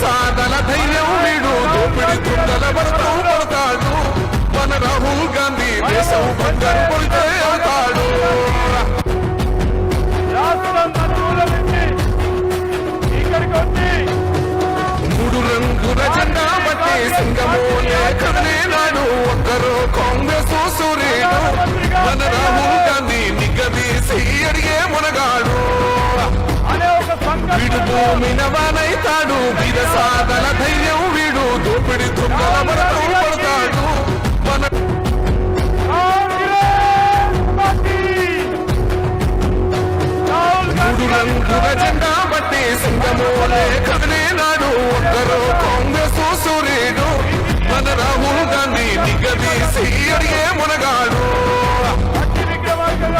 సాధల ధైర్యం వీడు. దోపిడి తుంగల భరతం పడతాడు. మన రాహుల్ గాంధీ దేశం బంగారు కొడితే అవుతాడు. మూడు రంగుల జెండా బట్టి సింగమోలే కదలే నాడు ఒక్కరు కాంగ్రెస్ సూర్యుడు మన రాహుల్ గాంధీ నిగ్గదీసి అడిగే మునగాడు. వీడు సంకల్పంతో భూమిన వానైతాడు వీర సాధల ధైర్యం వీడు. దోపిడి తుంగల భరతం పడతాడు. మన మూడు రంగుల జెండా బట్టి సింగమోలే కదలే నాడు ఒక్కరు కాంగ్రెస్ సూర్యుడు. మన రాహుల్ గాంధీ నిగదీసి అడిగే మునగాడు.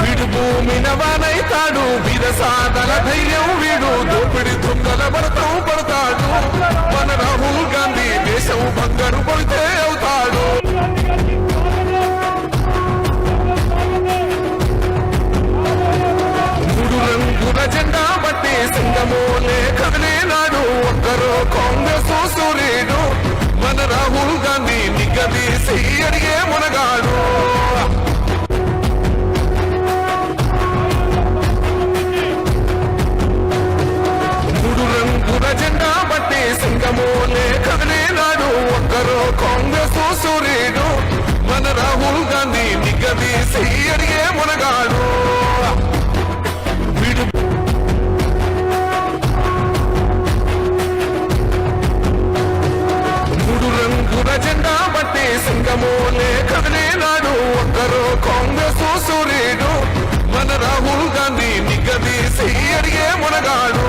వీడు భూమిన వానైతాడు వీర సాధల ధైర్యం వీడు. దోపిడి దొంగల భరతం పడతాడు. మన రాహుల్ గాంధీ దేశం బంగారు కాంగ్రెస్ మన రాహుల్ గాంధీ నిగ్గదీసి అడిగే మునగాడు. మూడు రంగుల జెండా బట్టి సింగమోలే కదిలే నాడు ఒక్కరు కాంగ్రెస్ సూర్యుడు మన రాహుల్ గాంధీ నిగ్గదీసి అడిగే మునగాడు.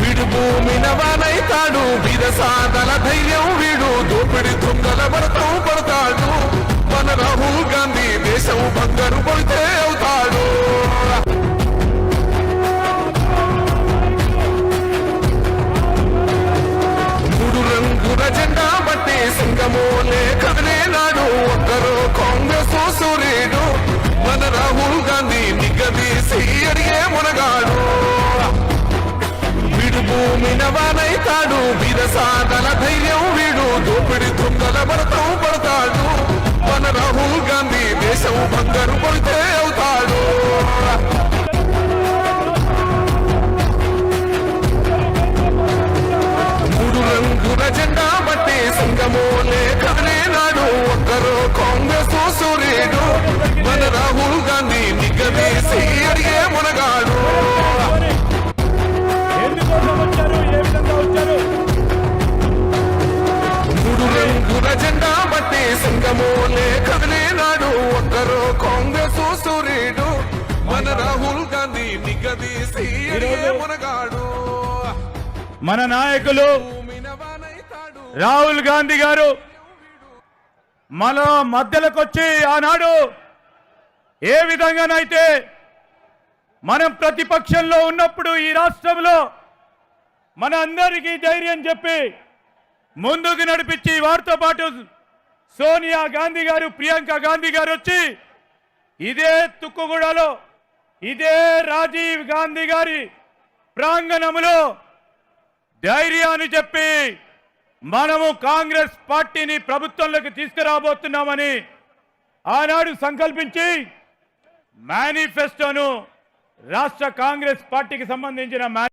వీడు భూమిన వానైతాడు వీర సాధల ధైర్యం వీడు. దోపిడి దొంగల భరతం పడతాడు. మన రాహుల్ గాంధీ దేశం బంగారు పడితే వీడు భూమిన వానైతాడు. వీర ధైర్యం వీడు. దోపిడి దొంగల భరతం పడతాడు. మన రాహుల్ గాంధీ దేశం బంగారు పడితే అవుతాడు. మూడు రంగుల జెండా బట్టి సింగమోలే కదిలే నాడు. ఒక్కరు కాంగ్రెస్ సూర్యుడు మన రాహుల్ గాంధీ నిగ్గదీసి బట్టి సింగమోలే కదిలే నాడు ఒక్కరు కాంగ్రెస్ సూర్యుడు మన రాహుల్ గాంధీ నిగ్గదీసి అడిగే మునగాడు మన నాయకులు రాహుల్ గాంధీ గారు మన మధ్యలోకి వచ్చి ఆనాడు ఏ విధంగానైతే మనం ప్రతిపక్షంలో ఉన్నప్పుడు ఈ రాష్ట్రంలో మన అందరికీ ధైర్యం చెప్పి ముందుకు నడిపించి వారితో పాటు సోనియా గాంధీ గారు ప్రియాంక గాంధీ గారు వచ్చి ఇదే తుక్కుగూడలో ఇదే రాజీవ్ గాంధీ గారి ప్రాంగణములో ధైర్యాన్ని చెప్పి మనము కాంగ్రెస్ పార్టీని ప్రభుత్వంలోకి తీసుకురాబోతున్నామని ఆనాడు సంకల్పించి మేనిఫెస్టోను రాష్ట్ర కాంగ్రెస్ పార్టీకి సంబంధించిన మేని